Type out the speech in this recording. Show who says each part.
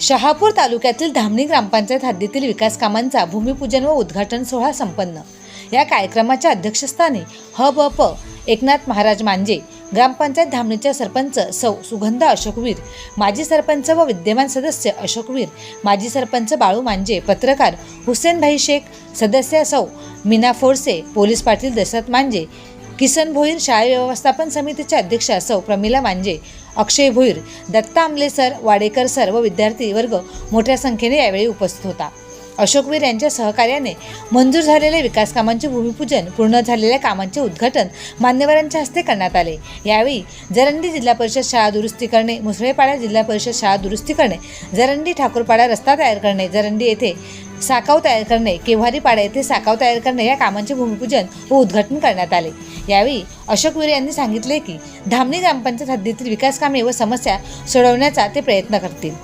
Speaker 1: शहापूर तालुक्यातील धामणी ग्रामपंचायत हद्दीतील विकास कामांचा भूमिपूजन व उद्घाटन सोहळा संपन्न. या कार्यक्रमाच्या अध्यक्षस्थानी ह ब प एकनाथ महाराज मांजे ग्रामपंचायत धामणीच्या सरपंच सौ सुगंधा अशोकवीर माजी सरपंच व विद्यमान सदस्य अशोकवीर माजी सरपंच बाळू मांजे पत्रकार हुसेनभाई शेख सदस्य सौ मीना फोरसे पोलीस पाटील दशरथ मांजे किसन भोईर शाळा व्यवस्थापन समितीचे अध्यक्ष सौ प्रमिला मांजे अक्षय भोईर दत्ता आमले सर वाडेकर सर व विद्यार्थी वर्ग मोठ्या संख्येने यावेळी उपस्थित होता. अशोकवीर यांच्या सहकार्याने मंजूर झालेल्या विकास कामांचे भूमिपूजन पूर्ण झालेल्या कामांचे उद्घाटन मान्यवरांच्या हस्ते करण्यात आले. यावेळी जरंडी जिल्हा परिषद शाळा दुरुस्ती करणे मुसळेपाडा जिल्हा परिषद शाळा दुरुस्ती करणे जरंडी ठाकूरपाडा रस्ता तयार करणे जरंडी येथे साकाव तयार करणे केव्हारीपाडा येथे साकाव तयार करणे या कामांचे भूमिपूजन व उद्घाटन करण्यात आले. यावेळी अशोक वीर यांनी सांगितले की धामणी ग्रामपंचायत हद्दीतील विकास कामे व समस्या सोडवण्याचा ते प्रयत्न करतील.